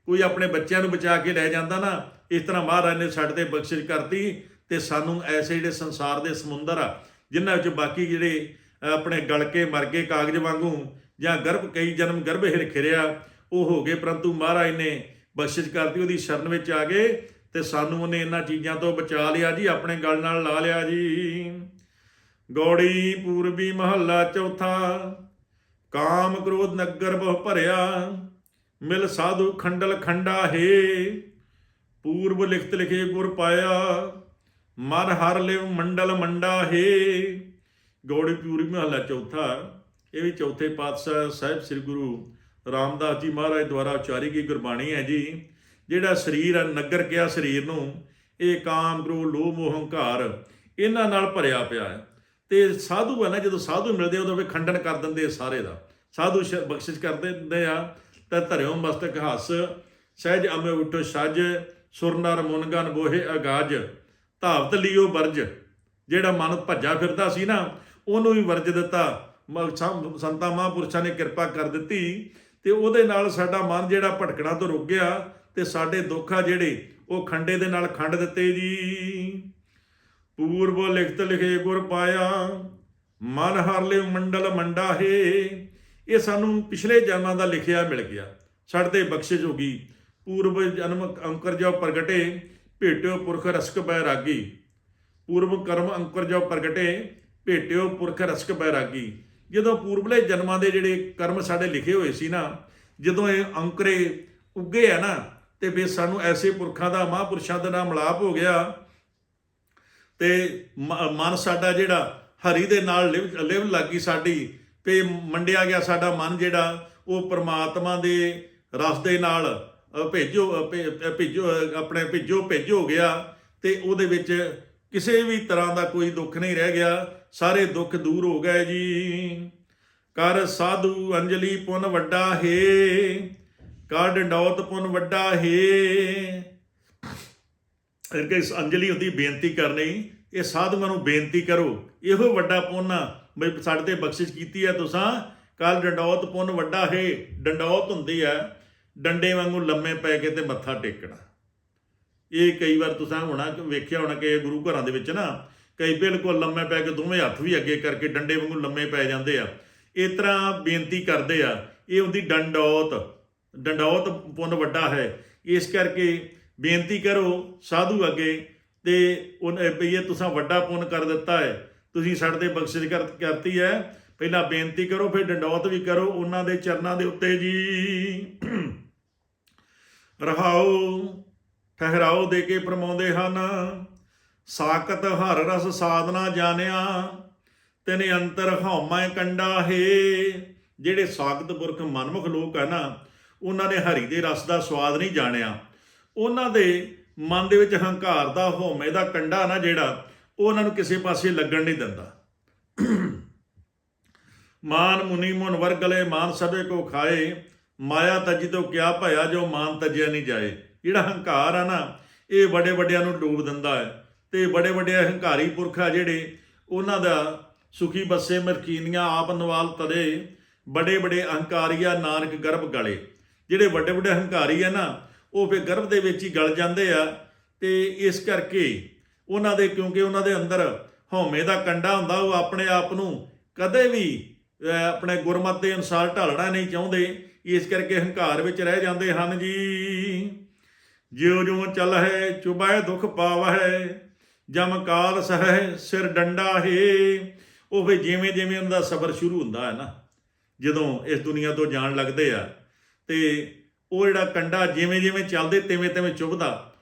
ਕੋਈ ਆਪਣੇ ਬੱਚਿਆਂ ਨੂੰ ਬਚਾ ਕੇ ਲੈ ਜਾਂਦਾ ਨਾ, ਇਸ ਤਰ੍ਹਾਂ ਮਹਾਰਾਜ ਨੇ ਸਾਡੇ ਤੇ ਬਖਸ਼ਿਸ਼ ਕਰਤੀ ਤੇ ਸਾਨੂੰ ਐਸੇ ਜਿਹੜੇ ਸੰਸਾਰ ਦੇ ਸਮੁੰਦਰ ਆ, ਜਿਨ੍ਹਾਂ ਵਿੱਚ ਬਾਕੀ ਜਿਹੜੇ ਆਪਣੇ ਗਲ ਕੇ ਮਰ ਗਏ ਕਾਗਜ਼ ਵਾਂਗੂ ਜਾਂ ਗਰਭ, ਕਈ ਜਨਮ ਗਰਭ ਹਿਰ ਖਿਰਿਆ, ਉਹ ਹੋ ਗਏ, ਪਰੰਤੂ ਮਹਾਰਾਜ ਨੇ ਬਖਸ਼ਿਸ਼ ਕਰਤੀ, ਉਹਦੀ ਸ਼ਰਨ ਵਿੱਚ ਆ ਗਏ ਤੇ ਸਾਨੂੰ ਉਹਨੇ ਇਹਨਾਂ ਚੀਜ਼ਾਂ ਤੋਂ ਬਚਾ ਲਿਆ ਜੀ, ਆਪਣੇ ਗਲ ਨਾਲ ਲਾ ਲਿਆ ਜੀ। ਗੌੜੀ ਪੂਰਬੀ ਮਹੱਲਾ ਚੌਥਾ। ਕਾਮ ਕ੍ਰੋਧ ਨਗਰ ਬਹੁ ਭਰਿਆ, ਮਿਲ ਸਾਧੂ ਖੰਡਲ ਖੰਡਾ ਹੈ। ਪੂਰਬ ਲਿਖਤ ਲਿਖੇ ਗੁਰ ਪਾਇਆ ਮਨ ਹਰ ਲਿਵ ਮੰਡਲ ਮੰਡਾ ਹੈ। ਗੌੜੀ ਪੂਰਬੀ ਮਹੱਲਾ ਚੌਥਾ, ਇਹ ਵੀ ਚੌਥੇ ਪਾਤਸ਼ਾਹ ਸਾਹਿਬ ਸ੍ਰੀ ਗੁਰੂ ਰਾਮਦਾਸ ਜੀ ਮਹਾਰਾਜ ਦੁਆਰਾ ਉਚਾਰੀ ਗਈ ਗੁਰਬਾਣੀ ਹੈ ਜੀ, ਜਿਹੜਾ ਸਰੀਰ ਹੈ, ਨਗਰ ਕਿਹਾ ਸਰੀਰ ਨੂੰ, ਇਹ ਕਾਮ ਕ੍ਰੋਧ, ਲੋਭ ਮੋਹ ਹੰਕਾਰ ਇਹਨਾਂ ਨਾਲ ਭਰਿਆ ਪਿਆ ਹੈ। ਤੇ ਸਾਧੂ ਹੈ ਨਾ, ਜਦੋਂ ਸਾਧੂ ਮਿਲਦੇ ਉਦੋਂ ਵੀ ਖੰਡਨ ਕਰ ਦਿੰਦੇ ਸਾਰੇ ਦਾ। ਸਾਧੂ ਸ਼- ਬਖਸ਼ਿਸ਼ ਕਰ ਦਿੰਦੇ ਆ। ਤਾਂ ਧਰਿਓ ਮਸਤਕ ਹੱਸ, ਸਹਿਜ ਅਮੇ ਉਠੋ ਸੱਜ ਸੁਰਨਰ ਮੁਨਗਨ ਬੋਹੇ ਅਗਾਜ। ਧਾਵਤ ਲਿਓ ਵਰਜ, ਜਿਹੜਾ ਮਨ ਭੱਜਾ ਫਿਰਦਾ ਸੀ ਨਾ, ਉਹਨੂੰ ਵੀ ਵਰਜ ਦਿੱਤਾ। ਮ- ਸੰ- ਸੰਤਾਂ ਮਹਾਂਪੁਰਸ਼ਾਂ ਨੇ ਕਿਰਪਾ ਕਰ ਦਿੱਤੀ ਤੇ ਉਹਦੇ ਨਾਲ ਸਾਡਾ ਮਨ ਜਿਹੜਾ ਭਟਕਣਾ ਤੋਂ ਰੁਕ ਗਿਆ ਤੇ ਸਾਡੇ ਦੁੱਖ ਆ ਜਿਹੜੇ, ਉਹ ਖੰਡੇ ਦੇ ਨਾਲ ਖੰਡ ਦਿੱਤੇ ਜੀ। ਪੂਰਬ ਲਿਖਤ ਲਿਖੇ ਗੁਰ ਪਾਇਆ, ਮਨ ਹਰ ਲਿਵ ਮੰਡਲ ਮੰਡਾ ਹੈ। ਇਹ ਸਾਨੂੰ ਪਿਛਲੇ ਜਨਮਾਂ ਦਾ ਲਿਖਿਆ ਮਿਲ ਗਿਆ। ਸਾਡੇ ਤੇ ਬਖਸ਼ਿਸ਼ ਹੋ ਗਈ। ਪੂਰਬ ਜਨਮ ਅੰਕਰ ਜੋ ਪ੍ਰਗਟੇ, ਭੇਟਿਓ ਪੁਰਖ ਰਸਕ ਬੈ ਰਾਗੀ। ਪੂਰਬ ਕਰਮ ਅੰਕਰ ਜੋ ਪ੍ਰਗਟੇ, ਭੇਟਿਓ ਪੁਰਖ ਰਸਕ ਬੈ ਰਾਗੀ। ਜਦੋਂ ਪੂਰਬਲੇ ਜਨਮਾਂ ਦੇ ਜਿਹੜੇ ਕਰਮ ਸਾਡੇ ਲਿਖੇ ਹੋਏ ਸੀ ਨਾ, ਜਦੋਂ ਇਹ ਅੰਕਰੇ ਉੱਗੇ ਆ ਨਾ, ਤੇ ਫਿਰ ਸਾਨੂੰ ਐਸੇ ਪੁਰਖਾਂ ਦਾ, ਮਹਾਂਪੁਰਸ਼ਾਂ ਦੇ ਨਾਲ ਮਿਲਾਪ ਹੋ ਗਿਆ। ਤੇ ਮ- ਮਨ ਸਾਡਾ ਜਿਹੜਾ ਹਰੀ ਦੇ ਨਾਲ ਲਿਵ ਲਿਵ ਲੱਗੀ ਸਾਡੀ ਤੇ ਮੰਡਿਆ ਗਿਆ ਸਾਡਾ ਮਨ ਜਿਹੜਾ ਉਹ ਪ੍ਰਮਾਤਮਾ ਦੇ ਰਸ ਦੇ ਨਾਲ ਭੇਜੋ ਭੇ- ਅ, ਭੇਜੋ ਆਪਣੇ ਭੇਜੋ ਭੇਜੋ ਗਿਆ ਤੇ ਉਹਦੇ ਵਿੱਚ ਕਿਸੇ ਵੀ ਤਰ੍ਹਾਂ ਦਾ ਕੋਈ ਦੁੱਖ ਨਹੀਂ ਰਹਿ ਗਿਆ ਸਾਰੇ ਦੁੱਖ ਦੂਰ ਹੋ ਗਏ ਜੀ। ਕਰ ਸਾਧੂ ਅੰਜਲੀ ਪੁੰਨ ਵੱਡਾ ਹੈ ਕਰ ਡੰਡੌਤ ਪੁੰਨ ਵੱਡਾ ਹੈ ਕਿ ਇਸ ਅੰਜਲੀ ਹੁੰਦੀ ਬੇਨਤੀ ਕਰਨੀ, ਇਹ ਸਾਧੂਆਂ ਨੂੰ ਬੇਨਤੀ ਕਰੋ। ਇਹੋ ਵੱਡਾ ਪੁੰਨ ਆ ਬਈ ਸਾਡੇ ਤੇ ਬਖਸ਼ਿਸ਼ ਕੀਤੀ ਹੈ ਤੁਸੀਂ। ਕੱਲ ਡੰਡੌਤ ਪੁੰਨ ਵੱਡਾ ਹੈ, ਡੰਡੌਤ ਹੁੰਦੀ ਹੈ, ਡੰਡੇ ਵਾਂਗੂ ਲੰਮੇ ਪੈ ਕੇ ਤੇ ਮੱਥਾ ਟੇਕਣਾ। ਇਹ ਕਈ ਵਾਰ ਤੁਸੀਂ ਹੋਣਾ, ਵੇਖਿਆ ਹੋਣਾ ਕਿ ਗੁਰੂ ਘਰਾਂ ਦੇ ਵਿੱਚ ਨਾ, ਕਈ ਬਿਲਕੁਲ ਲੰਮੇ ਪੈ ਕੇ ਦੋਵੇਂ ਹੱਥ ਵੀ ਅੱਗੇ ਕਰਕੇ ਡੰਡੇ ਵਾਂਗੂ ਲੰਮੇ ਪੈ ਜਾਂਦੇ ਆ। ਇਸ ਤਰ੍ਹਾਂ ਬੇਨਤੀ ਕਰਦੇ ਆ, ਇਹ ਹੁੰਦੀ ਡੰਡੌਤ। ਡੰਡੌਤ ਪੁੰਨ ਵੱਡਾ ਹੈ। ਇਸ ਕਰਕੇ ਬੇਨਤੀ ਕਰੋ ਸਾਧੂ ਅੱਗੇ ਤੇ ਉਹ ਵੀ ਇਹ ਤੁਸੀਂ ਵੱਡਾ ਪੁੰਨ ਕਰ ਦਿੱਤਾ ਹੈ। ਤੁਸੀਂ ਸਾਡੇ ਤੇ ਬਖਸ਼ਿਸ਼ ਕਰ, ਕਰਤੀ ਹੈ। ਪਹਿਲਾਂ ਬੇਨਤੀ ਕਰੋ, ਫਿਰ ਡੰਡੌਤ ਵੀ ਕਰੋ। ਉਹਨਾਂ ਦੇ ਚਰਨਾਂ ਦੇ ਉੱਤੇ ਜੀ। ਰਹਾਓ, ਠਹਿਰਾਓ ਦੇ ਕੇ ਪ੍ਰਮਾਉਂਦੇ ਹਨ। ਸਾਕਤ ਹਰ ਰਸ ਸਾਧਨਾ ਜਾਣਿਆ, ਤੇਨੇ ਅੰਤਰ ਹਉਮੈ ਕੰਡਾ ਹੈ। ਜਿਹੜੇ ਸਾਖਤ ਪੁਰਖ ਮਨਮੁਖ ਲੋਕ ਹੈ ਨਾ, ਉਹਨਾਂ ਨੇ ਹਰੀ ਦੇ ਰਸ ਦਾ ਸਵਾਦ ਨਹੀਂ ਜਾਣਿਆ। ਉਹਨਾਂ ਦੇ ਮਨ ਦੇ ਵਿੱਚ ਹੰਕਾਰ ਦਾ, ਹਉਮੈ ਦਾ ਕੰਡਾ ਨਾ ਜਿਹੜਾ, ਉਹ ਉਹਨਾਂ ਨੂੰ ਕਿਸੇ ਪਾਸੇ ਲੱਗਣ ਨਹੀਂ ਦਿੰਦਾ। ਮਾਨ ਮੁਨੀ ਮੁਨ ਵਰਗਲੇ ਮਾਨ ਸਭੇ ਕੋ ਖਾਏ, ਮਾਇਆ ਤਜੀ ਤੋਂ ਕਿਆ ਭਇਆ ਜੋ ਮਾਨ ਤਜਿਆ ਨਹੀਂ ਜਾਏ। ਜਿਹੜਾ ਹੰਕਾਰ ਆ ਨਾ, ਇਹ ਵੱਡੇ ਵੱਡਿਆਂ ਨੂੰ ਡੂਬ ਦਿੰਦਾ ਹੈ। ਤੇ ਬੜੇ ਵੱਡੇ ਹੰਕਾਰੀ ਪੁਰਖ ਆ ਜਿਹੜੇ, ਉਹਨਾਂ ਦਾ ਸੁਖੀ ਬੱਸੇ ਮਰਕੀਨੀਆਂ ਆਪ ਨਵਾਲ ਤਦੇ ਬੜੇ ਬੜੇ ਅਹੰਕਾਰੀਆ ਨਾਨਕ ਗਰਭ ਗਲੇ। ਜਿਹੜੇ ਵੱਡੇ ਵੱਡੇ ਹੰਕਾਰੀ ਆ ਨਾ ਉਹ ਫਿਰ ਗਰਭ ਦੇ ਵਿੱਚ ਹੀ ਗਲ ਜਾਂਦੇ ਆ ਤੇ ਇਸ ਕਰਕੇ ਉਹਨਾਂ ਦੇ ਕਿਉਂਕਿ ਉਹਨਾਂ ਦੇ ਅੰਦਰ ਹਉਮੈ ਦਾ ਕੰਡਾ ਹੁੰਦਾ, ਉਹ ਆਪਣੇ ਆਪ ਨੂੰ ਕਦੇ ਵੀ ਆਪਣੇ ਗੁਰਮਤ ਦੇ ਅਨੁਸਾਰ ਢਾਲਣਾ ਨਹੀਂ ਚਾਹੁੰਦੇ। ਇਸ ਕਰਕੇ ਹੰਕਾਰ ਵਿੱਚ ਰਹਿ ਜਾਂਦੇ ਹਨ ਜੀ। ਜਿਉ ਜਿਉ ਚੱਲ ਹੈ ਚੁਬਾਏ ਦੁਖ ਪਾਵਹਿ, ਜਮ ਕਾਲ ਸਹਿ ਸਿਰ ਡੰਡਾ ਹੈ। ਉਹ ਵੀ ਜਿਵੇਂ ਜਿਵੇਂ ਉਹਦਾ ਦਾ ਸਬਰ ਸ਼ੁਰੂ ਹੁੰਦਾ ਹੈ ਨਾ, ਜਦੋਂ ਇਸ ਦੁਨੀਆ ਤੋਂ ਜਾਣ ਲੱਗਦੇ ਆ, ਤੇ ਉਹ ਜਿਹੜਾ ਕੰਡਾ ਜਿਵੇਂ ਜਿਵੇਂ ਚੱਲਦੇ ਤਿਵੇਂ ਤਿਵੇਂ ਚੁਭਦਾ।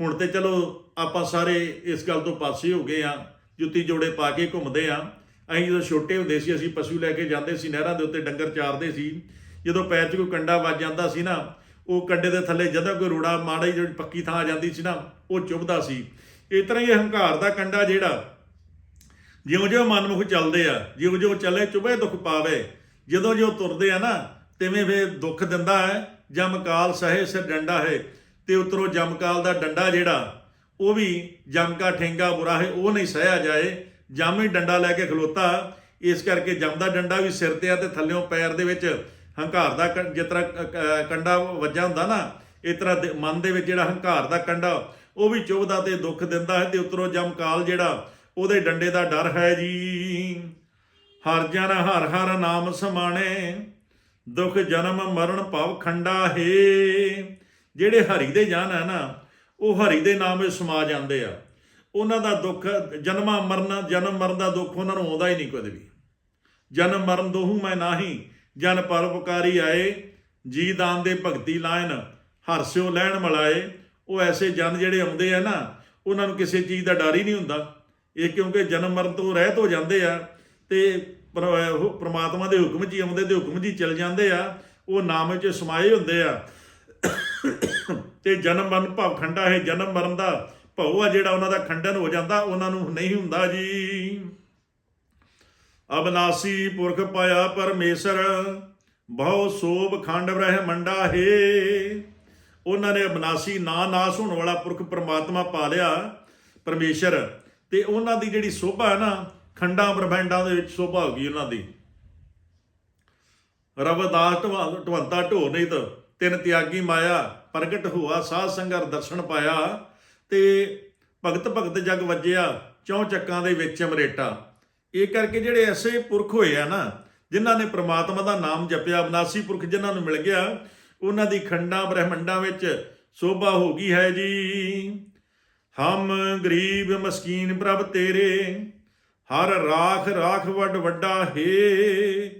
ਹੁਣ ਤੇ ਚਲੋ ਆਪਾਂ ਸਾਰੇ ਇਸ ਗੱਲ ਤੋਂ ਪਾਸੇ ਹੋ ਗਏ ਆ ਜੁੱਤੀ ਜੋੜੇ ਪਾ ਕੇ ਘੁੰਮਦੇ ਆ ਅਸੀਂ ਜਦੋਂ ਛੋਟੇ ਹੁੰਦੇ ਸੀ, ਅਸੀਂ ਪਸ਼ੂ ਲੈ ਕੇ ਜਾਂਦੇ ਸੀ, ਨਹਿਰਾਂ ਦੇ ਉੱਤੇ ਡੰਗਰ ਚਾਰਦੇ ਸੀ। ਜਦੋਂ ਪੈਰ 'ਚ ਕੋਈ ਕੰਡਾ ਵੱਜ ਜਾਂਦਾ ਸੀ ਨਾ, ਉਹ ਕੰਡੇ ਦੇ ਥੱਲੇ ਜਦੋਂ ਕੋਈ ਰੋੜਾ ਮਾੜਾ ਜਿਹੜੀ ਪੱਕੀ ਥਾਂ ਆ ਜਾਂਦੀ ਸੀ ਨਾ, ਉਹ ਚੁੱਭਦਾ ਸੀ। ਇਸ ਤਰ੍ਹਾਂ ਹੀ ਹੰਕਾਰ ਦਾ ਕੰਡਾ ਜਿਹੜਾ, ਜਿਉਂ-ਜਿਉਂ ਮਨਮੁਖ ਚੱਲਦੇ ਆ, ਜਿਉਂ-ਜਿਉਂ ਚੱਲੇ ਚੁਬੇ ਦੁੱਖ ਪਾਵੇ। ਜਦੋਂ ਜਿਉਂ ਤੁਰਦੇ ਆ ਨਾ, ਤਿਵੇਂ ਫੇ ਦੁੱਖ ਦਿੰਦਾ ਹੈ। ਜਮਕਾਲ ਸਹੇ ਸਿਰ ਡੰਡਾ ਹੈ ਤੇ ਉਤਰੋ ਜਮਕਾਲ ਦਾ ਡੰਡਾ ਜਿਹੜਾ, ਉਹ ਵੀ ਜਮਕਾ ਠੇਂਗਾ ਬੁਰਾ ਹੈ, ਉਹ ਨਹੀਂ ਸਹਿਆ ਜਾਏ। ਜਮ ਹੀ ਡੰਡਾ ਲੈ ਕੇ ਖਲੋਤਾ, ਇਸ ਕਰਕੇ ਜਮ ਦਾ ਡੰਡਾ ਵੀ ਸਿਰ ਤੇ ਆ ਤੇ ਥੱਲਿਓਂ ਪੈਰ ਦੇ ਵਿੱਚ ਹੰਕਾਰ ਦਾ ਕ- ਜਿਸ ਤਰ੍ਹਾਂ ਕੰਡਾ ਵੱਜਾ ਹੁੰਦਾ ਨਾ, ਇਸ ਤਰ੍ਹਾਂ ਦੇ- ਮਨ ਦੇ ਵਿੱਚ ਜਿਹੜਾ ਹੰਕਾਰ ਦਾ ਕੰਡਾ, ਉਹ ਵੀ ਚੁਭਦਾ ਤੇ ਦੁੱਖ ਦਿੰਦਾ ਹੈ ਤੇ ਉਤਰੋ ਜਮਕਾਲ ਜਿਹੜਾ, ਉਹਦੇ ਡੰਡੇ ਦਾ ਡਰ ਹੈ ਜੀ। ਹਰ ਜਨ ਹਰ ਹਰ ਨਾਮ ਸਮਾਣੇ। ਦੁਖ ਜਨਮ ਮਰਨ ਭਵ ਖੰਡਾ ਹੈ। ਜਿਹੜੇ ਹਰੀ ਦੇ ਜਨ ਹੈ ਨਾ, ਉਹ ਹਰੀ ਦੇ ਨਾਮ ਵਿੱਚ ਸਮਾ ਜਾਂਦੇ ਆ। ਉਹਨਾਂ ਦਾ ਦੁੱਖ, ਜਨਮਾਂ ਮਰਨ, ਜਨਮ ਮਰਨ ਦਾ ਦੁੱਖ ਉਹਨਾਂ ਨੂੰ ਆਉਂਦਾ ਹੀ ਨਹੀਂ ਕਦੇ ਵੀ। ਜਨਮ ਮਰਨ ਦੋਹੂ ਮੈਂ ਨਾਹੀ, ਜਨ ਪਰਉਪਕਾਰੀ ਆਏ। ਜੀ ਦਾਨ ਦੇ ਭਗਤੀ ਲਾਇਨ ਹਰਸਿਓ ਲੈਣ ਮਲਾਏ। ਉਹ ਐਸੇ ਜਨ ਜਿਹੜੇ ਆਉਂਦੇ ਆ ਨਾ, ਉਹਨਾਂ ਨੂੰ ਕਿਸੇ ਚੀਜ਼ ਦਾ ਡਰ ਹੀ ਨਹੀਂ ਹੁੰਦਾ। ਇਹ ਕਿਉਂਕਿ ਜਨਮ ਮਰਨ ਤੋਂ ਰਹਿਤ ਹੋ ਜਾਂਦੇ ਆ। ਤੇ ਪਰ- ਉਹ ਪ੍ਰਮਾਤਮਾ ਦੇ ਹੁਕਮ 'ਚ ਹੀ ਆਉਂਦੇ ਤੇ ਹੁਕਮ 'ਚ ਹੀ ਚਲ ਜਾਂਦੇ ਆ, ਉਹ ਨਾਮ 'ਚ ਸਮਾਏ ਹੁੰਦੇ ਆ। ਤੇ ਜਨਮ ਮਰਨ ਭਵ ਖੰਡਾ ਹੈ ਜਨਮ ਮਰਨ ਦਾ ਭਉ ਆ ਜਿਹੜਾ ਉਹਨਾਂ ਦਾ ਖੰਡਨ ਹੋ ਜਾਂਦਾ, ਉਹਨਾਂ ਨੂੰ ਨਹੀਂ ਹੁੰਦਾ ਜੀ। ਅਬਨਾਸੀ ਪੁਰਖ ਪਾਇਆ ਪਰਮੇਸ਼ਰ, ਬਹੁ ਸੋਭ ਖੰਡ ਬ੍ਰਹਮੰਡਾ ਹੈ। ਉਹਨਾਂ ਨੇ ਅਬਨਾਸੀ ਨਾ ਨਾਸ ਹੋਣ ਵਾਲਾ ਪੁਰਖ ਪਰਮਾਤਮਾ ਪਾ ਲਿਆ ਪਰਮੇਸ਼ਰ। ਤੇ ਉਹਨਾਂ ਦੀ ਜਿਹੜੀ ਸੋਭਾ ਹੈ ਨਾ ਖੰਡਾਂ ਬ੍ਰਹਮੰਡਾਂ ਦੇ ਵਿੱਚ ਸੋਭਾ ਹੋ ਗਈ ਉਹਨਾਂ ਦੀ? ਰਵਦਾਸ ਢਵਾ- ਢਵੰਤਾ ਢੋਰ ਨਹੀਂ ਤਾਂ ਤਿੰਨ ਤਿਆਗੀ ਮਾਇਆ, ਪ੍ਰਗਟ ਹੋਆ, ਸਾਧ ਸੰਗਰ ਦਰਸ਼ਨ ਪਾਇਆ ਤੇ ਭਗਤ ਭਗਤ ਜਗ ਵੱਜਿਆ, ਚੌ ਚੱਕਾਂ ਦੇ ਵਿੱਚ ਅਮਰੇਟਾ। ਇਹ ਕਰਕੇ ਜਿਹੜੇ ਐਸੇ ਪੁਰਖ ਹੋਏ ਆ ਨਾ, ਜਿਨ੍ਹਾਂ ਨੇ ਪ੍ਰਮਾਤਮਾ ਦਾ ਨਾਮ ਜਪਿਆ, ਅਬਨਾਸੀ ਪੁਰਖ ਜਿਨ੍ਹਾਂ ਨੂੰ ਮਿਲ ਗਿਆ, ਉਹਨਾਂ ਦੀ ਖੰਡਾਂ ਬ੍ਰਹਿਮੰਡਾਂ ਵਿੱਚ ਸੋਭਾ ਹੋ ਗਈ ਹੈ ਜੀ। ਹਮ ਗਰੀਬ ਮਸਕੀਨ ਪ੍ਰਭ ਤੇਰੇ ਹਰ ਰਾਖ ਰਾਖ ਵੱਡ ਵੱਡਾ ਹੈ।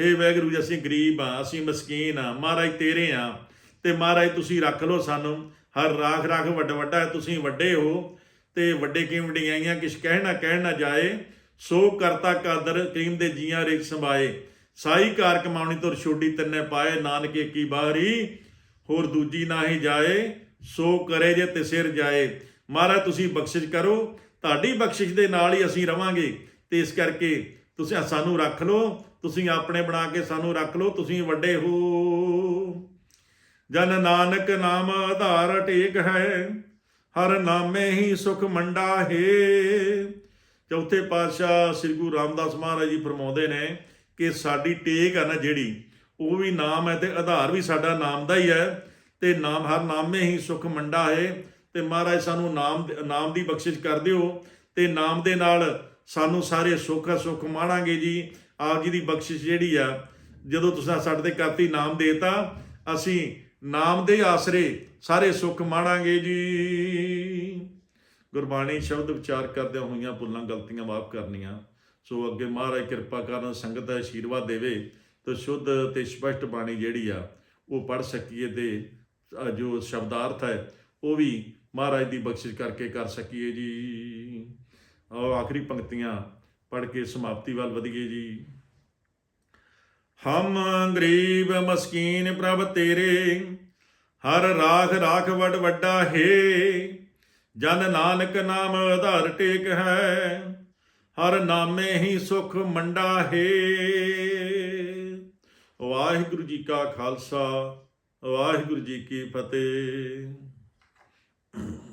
ਹੇ ਵੈਗਰੂ ਜੀ, ਅਸੀਂ ਗਰੀਬ ਆ ਅਸੀਂ ਮਸਕੀਨ ਆ ਮਹਾਰਾਜ ਤੇਰੇ ਆ ਤੇ ਮਹਾਰਾਜ ਤੁਸੀਂ ਰੱਖ ਲਓ ਸਾਨੂੰ। ਹਰ ਰਾਖ ਰਾਖ ਵੱਡ ਵੱਡਾ ਤੁਸੀਂ ਵੱਡੇ ਹੋ ਤੇ ਵੱਡੇ ਕੀ ਵਡਿਆਈਆਂ? ਕਿਛ ਕਹਿ ਨਾ ਕਹਿ ਨਾ ਜਾਏ। ਸੋ ਕਰਤਾ ਕਾਦਰ ਕਰੀਮ ਦੇ ਜੀਆਂ ਰੇਖ ਸੰਭਾਏ। ਸਾਈ ਕਾਰ ਕਮਾਉਣੀ ਤੁਰ ਛੋਡੀ ਤੰਨੇ ਪਾਏ। ਨਾਨਕੇ ਕੀ ਬਾਹਰੀ ਹੋਰ ਦੂਜੀ ਨਾ ਹੀ ਜਾਏ। ਸੋ ਕਰੇ ਜੇ ਤੇ ਸਿਰ ਜਾਏ। ਮਹਾਰਾਜ ਤੁਸੀਂ ਬਖਸ਼ਿਸ਼ ਕਰੋ। ਤੁਹਾਡੀ ਬਖਸ਼ਿਸ਼ ਦੇ ਨਾਲ ਹੀ ਅਸੀਂ ਰਵਾਂਗੇ। ਤੇ ਇਸ ਕਰਕੇ ਤੁਸੀਂ ਸਾਨੂੰ ਰੱਖ ਲਓ, ਤੁਸੀਂ ਆਪਣੇ ਬਣਾ ਕੇ ਸਾਨੂੰ ਰੱਖ ਲਓ, ਤੁਸੀਂ ਵੱਡੇ ਹੋ। ਜਨ ਨਾਨਕ ਨਾਮ ਆਧਾਰ ਟੇਕ ਹੈ, ਹਰ ਨਾਮੇ ਹੀ ਸੁਖ ਮੰਡਾ ਹੈ। ਚੌਥੇ ਪਾਤਸ਼ਾਹ ਸ੍ਰੀ ਗੁਰੂ ਰਾਮਦਾਸ ਮਹਾਰਾਜ ਜੀ ਫਰਮਾਉਂਦੇ ਨੇ ਕਿ ਸਾਡੀ ਟੇਕ ਆ ਨਾ ਜਿਹੜੀ, ਉਹ ਵੀ ਨਾਮ ਹੈ ਤੇ ਆਧਾਰ ਵੀ ਸਾਡਾ ਨਾਮ ਦਾ ਹੀ ਹੈ। ਤੇ ਨਾਮ ਹਰ ਨਾਮੇ ਹੀ ਸੁਖ ਮੰਡਾ ਹੈ। ਤੇ ਮਹਾਰਾਜ ਸਾਨੂੰ ਨਾਮ ਨਾਮ ਦੀ ਬਖਸ਼ਿਸ਼ ਕਰ ਦਿਓ ਤੇ ਨਾਮ ਦੇ ਨਾਲ ਸਾਨੂੰ ਸਾਰੇ ਸੁੱਖ ਸੁੱਖ ਮਾਣਾਂਗੇ ਜੀ। ਆਪ ਜੀ ਦੀ ਬਖਸ਼ਿਸ਼ ਜਿਹੜੀ ਆ, ਜਦੋਂ ਤੁਸੀਂ ਸਾਡੇ ਤੇ ਕਰਤੀ ਨਾਮ ਦੇਤਾ, ਅਸੀਂ ਨਾਮ ਦੇ ਆਸਰੇ ਸਾਰੇ ਸੁੱਖ ਮਾਣਾਂਗੇ ਜੀ। ਗੁਰਬਾਣੀ ਸ਼ਬਦ ਵਿਚਾਰ ਕਰਦਿਆਂ ਹੋਈਆਂ ਭੁੱਲਾਂ, ਗਲਤੀਆਂ ਮਾਫ ਕਰਨੀਆਂ। ਸੋ ਅੱਗੇ ਮਹਾਰਾਜ ਕਿਰਪਾ ਕਰਨ, ਸੰਗਤ ਦਾ ਆਸ਼ੀਰਵਾਦ ਦੇਵੇ ਤੇ ਸ਼ੁੱਧ ਤੇ ਸਪਸ਼ਟ ਬਾਣੀ ਜਿਹੜੀ ਆ, ਉਹ ਪੜ ਸਕੀਏ ਤੇ ਜੋ ਸ਼ਬਦਾਰਥ ਹੈ, ਉਹ ਵੀ ਮਹਾਰਾਜ ਦੀ ਬਖਸ਼ਿਸ਼ ਕਰਕੇ ਕਰ ਸਕੀਏ ਜੀ। ਆਓ ਆਖਰੀ ਪੰਕਤੀਆਂ ਪੜ ਕੇ ਸਮਾਪਤੀ ਵੱਲ ਵਧੀਏ ਜੀ। ਹਮ ਗਰੀਬ ਮਸਕੀਨ ਪ੍ਰਭ ਤੇਰੇ, ਹਰ ਰਾਖ ਰਾਖ ਵਡ ਵੱਡਾ ਹੈ। ਜਨ ਨਾਨਕ ਨਾਮ ਆਧਾਰ ਟੇਕ ਹੈ, ਹਰ ਨਾਮੇ ਹੀ ਸੁਖ ਮੰਡਾ ਹੈ। ਵਾਹਿਗੁਰੂ ਜੀ ਕਾ ਖਾਲਸਾ, ਵਾਹਿਗੁਰੂ ਜੀ ਕੀ ਫਤਿਹ। mm [CLEARS THROAT]